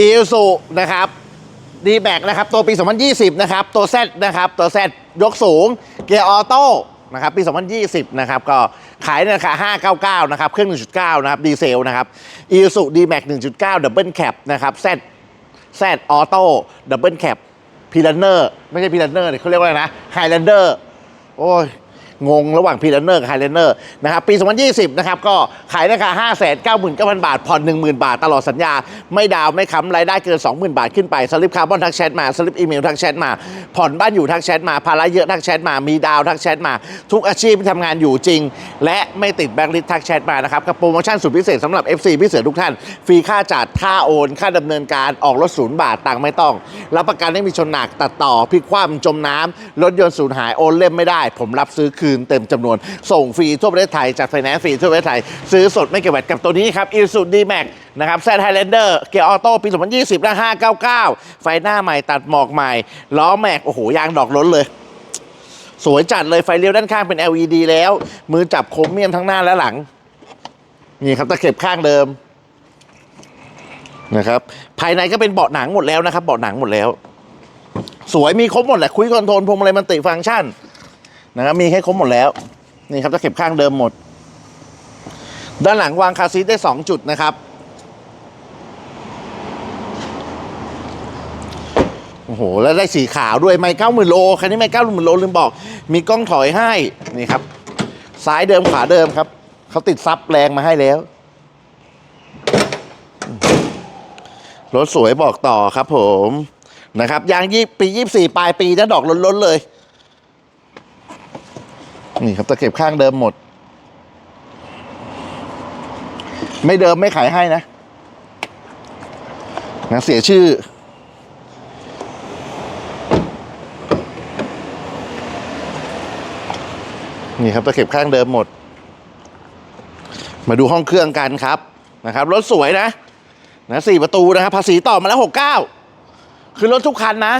อีซูนะครับดีแบกนะครับ ตัวปี 2020 นะครับ ตัว Z นะครับ ตัว Z ยกสูง เกียร์ออโต้นะครับปี 2020 นะครับ ก็ขายในราคา 599 นะครับ เครื่อง 1.9 นะครับ ดีเซลนะครับอีซูดีแม็ก1.9 ดับเบิลแคปนะครับ Z Z ออโต้ดับเบิลแคปพีลันเนอร์ไม่ใช่พีลันเนอร์เขาเรียกว่าอะไรนะไฮแลนเดอร์โอ้ย งงระหว่างพีลันเนอร์กับไฮแลนเนอร์นะครับปี 2020 นะครับ ก็ขายราคา 5 9 9 0 0 0 บาท ผ่อน 10,000 บาท ตลอดสัญญา ไม่ดาวไม่ค้ำรายได้เกิน 20,000 บาทขึ้นไป สลิปคาร์บอนทักแชทมา สลิปอีเมลทักแชทมา ผ่อนบ้านอยู่ทักแชทมา ภาระเยอะทักแชทมา มีดาวทักแชทมา ทุกอาชีพที่ทำงานอยู่จริง และไม่ติดแบงค์ลิสทักแชทมานะครับกับโปรโมชั่นสุดพิเศษสำหรับ FC พี่เสือทุกท่าน ฟรีค่าจัดค่าโอน ค่าดำเนินการ ออกรถศูนย์บาทตังไม่ต้อง รับประกันไม่มีชนหนัก ตัดต่อพลิกคว่ำจมน้ำรถยนต์สูญหาย โอนเล่มไม่ได้ ผมรับซื้อคืนเต็มจำนวน ส่งฟรีทั่วประเทศไทยจากไฟแนนซ์ฟรีทั่วประเทศไทย ซื้อสดไม่เก็บแวตกับตัวนี้ครับอีซูดีแม็กนะครับแซดไฮแลนเดอร์เกียร์ออโต้ปี 2020และ599 ไฟหน้าใหม่ตัดหมอกใหม่ล้อแม็กโอ้โหยางดอกล้นเลยสวยจัดเลยไฟเลี้ยวด้านข้างเป็น LED แล้ว มือจับโครเมียมทั้งหน้าและหลัง นี่ครับตะเข็บข้างเดิมนะครับ ภายในก็เป็นเบาะหนังหมดแล้วนะครับ เบาะหนังหมดแล้ว สวยมีครบหมดแหละคุยคอนโทรลพวงมาลัยมันติฟังก์ชัน นะครับมีให้ครบหมดแล้ว นี่ครับตะเข็บข้างเดิมหมด ด้านหลังวางคาซีทได้ 2 จุดนะครับโอ้โห แล้วได้สีขาวด้วยไม่เก้าหมื่นโล คันนี้ไม่เก้าหมื่นโลลืมบอก มีกล้องถอยให้ นี่ครับ ซ้ายเดิมขวาเดิมครับ เขาติดซับแรงมาให้แล้ว รถสวยบอกต่อครับผม นะครับ ยางยี่ปียี่สี่ปลายปีนะดอกล้นๆเลย นี่ครับตะเข็บข้างเดิมหมด ไม่เดิมไม่ขายให้นะนะเสียชื่อ นี่ครับตะเข็บข้างเดิมหมด มาดูห้องเครื่องกันครับนะครับรถสวยนะนะสี่ประตูนะครับภาษีต่อมาแล้วหกเก้าคือรถทุกคันนะ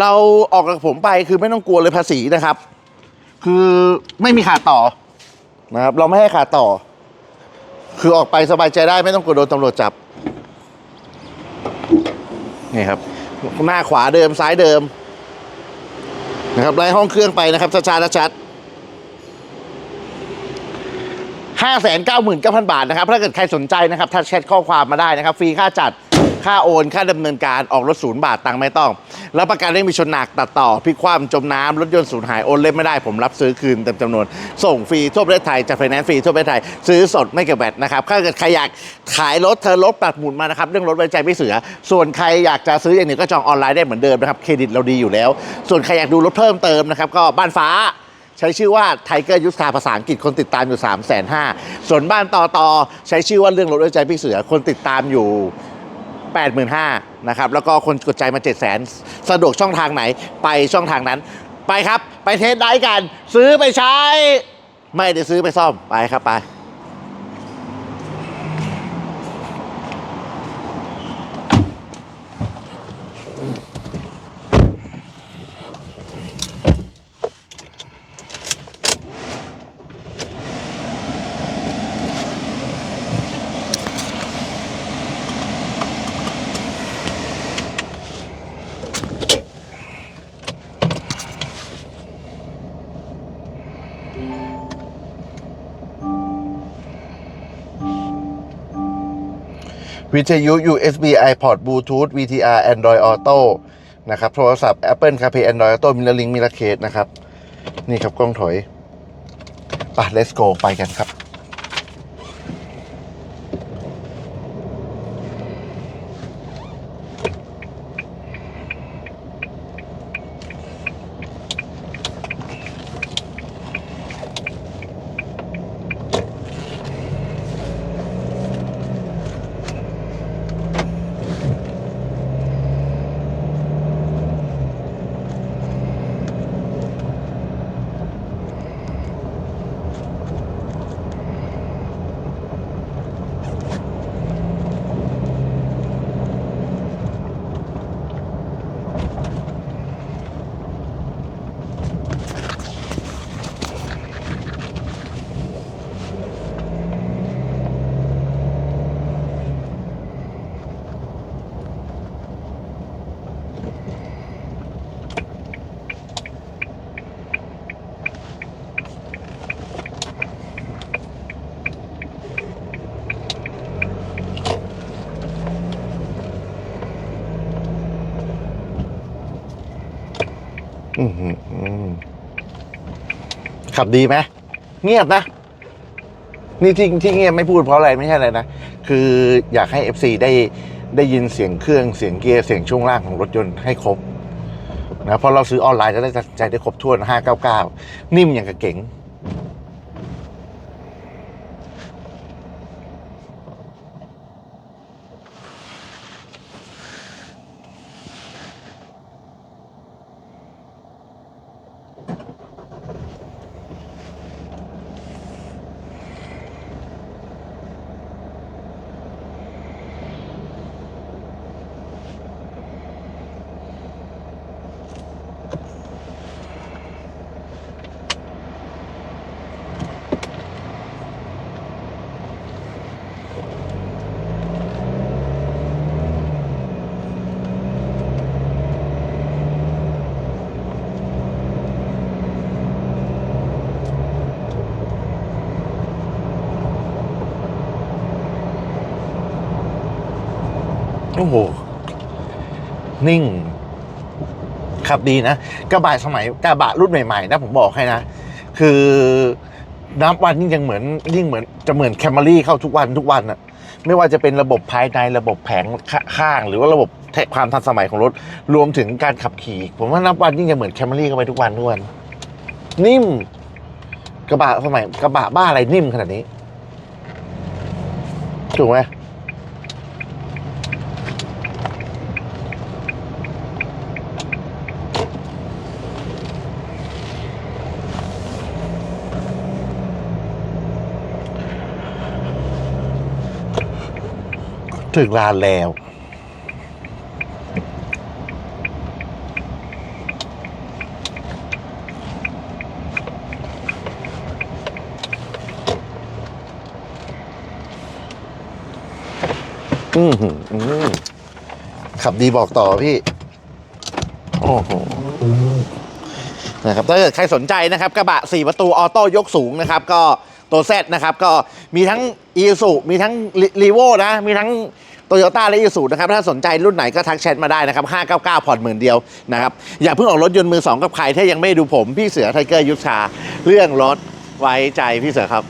เราออกกับผมไปคือไม่ต้องกลัวเลยภาษีนะครับ คือไม่มีขาดต่อนะครับ เราไม่ให้ขาดต่อ คือออกไปสบายใจได้ไม่ต้องกลัวโดนตำรวจจับ นี่ครับ หน้าขวาเดิมซ้ายเดิมนะครับไล่ห้องเครื่องไปนะครับช้าๆชัดๆ ห้าแสนเก้าหมื่นเก้าพันบาทนะครับถ้าเกิดใครสนใจนะครับทักแชทข้อความมาได้นะครับฟรีค่าจัดค่าโอนค่าดำเนินการออกรถศูนย์บาทตังค์ไม่ต้องรับประกันไม่งมีชนหนักตัดต่อพลิกคว่ำจมน้ำรถยนต์สูญหายโอนเล่มไม่ได้ผมรับซื้อคืนเต็มจำนวน ส่งฟรีทั่วประเทศไทยจากไฟแนนซ์ฟรีทั่วประเทศไทย ซื้อสดไม่เก็บแบตนะครับถ้าเกิดใครอยากขายรถเธอรถปัดหมุนมานะครับเรื่องรถไว้ใจไม่เสือ ส่วนใครอยากจะซื้ออย่างหนึ่งก็จองออนไลน์ได้เหมือนเดิมนะครับเครดิตเราดีอยู่แล้ว ส่วนใครอยากดูรถเพิ่มเติมนะครับก็บ้านฟ้า ใช้ชื่อว่าไทเกอร์ยุทธาภาษาอังกฤษคนติดตามอยู่ 3 5 0 0 0 0ส่วนบ้านต่อต่อใช้ชื่อว่าเรื่องรถด้วยใจพี่เสือคนติดตามอยู่ 85,000นะครับแล้วก็คนกดใจมา 7 0 0 0 0 0สะดวกช่องทางไหนไปช่องทางนั้น ไปครับ ไปเทสได้กัน ซื้อไปใช้ ไม่ได้ซื้อไปซ่อมไปครับไป วิทยุ USB iPod Bluetooth VTR Android Auto นะครับ โทรศัพท์ Apple CarPlay Android Auto มิลลิงมิลเคสนะครับ นี่ครับกล้องถอยไป let's go ไปกันครับ อื้อหือขับดีไหมเงียบนะ นี่ที่ที่เงียบไม่พูดเพราะอะไรไม่ใช่อะไรนะ คืออยากให้ FC ได้ได้ยินเสียงเครื่องเสียงเกียร์เสียงช่วงล่างของรถยนต์ให้ครบนะเพราะเราซื้อออนไลน์จะได้ตัดใจได้ครบถ้วน 599 นิ่มอย่างกับเก๋ง โอ้โห นิ่ง ขับดีนะ กระบะสมัยกระบะรุ่นใหม่ๆนะผมบอกให้นะ คือนับวันยิ่งยังเหมือนยิ่งเหมือนจะเหมือนแคมเมรี่เข้าทุกวันทุกวันอะไม่ว่าจะเป็นระบบภายในระบบแผงข้าง หรือว่าระบบเทความทันสมัยของรถ รวมถึงการขับขี่ ผมว่านับวันยิ่งจะเหมือนแคมเมรี่เข้าไปทุกวันทุกวัน นิ่ม กระบะสมัยกระบะบ้าอะไรนิ่มขนาดนี้ ถูกไหม ถึงลานแล้ว อือหืออือขับดีบอกต่อพี่ โอ้โหนะครับถ้าเกิดใครสนใจนะครับ กระบะ 4 ประตูออโต้ยกสูงนะครับ ก็ ตัวแซดนะครับ ก็มีทั้ง e ี u มีทั้งรีโวนะ มีทั้งโตโยต้าและ e ี u นะครับ ถ้าสนใจรุ่นไหนก็ทักแชทมาได้นะครับ 599 ผ่อนหมื่นเดียวนะครับ อย่าเพิ่งออกรถยนต์มือสองกับใครถ้ายังไม่ดูผม พี่เสือไทเกอร์ยุทธชาเรื่องรถไว้ใจพี่เสือครับ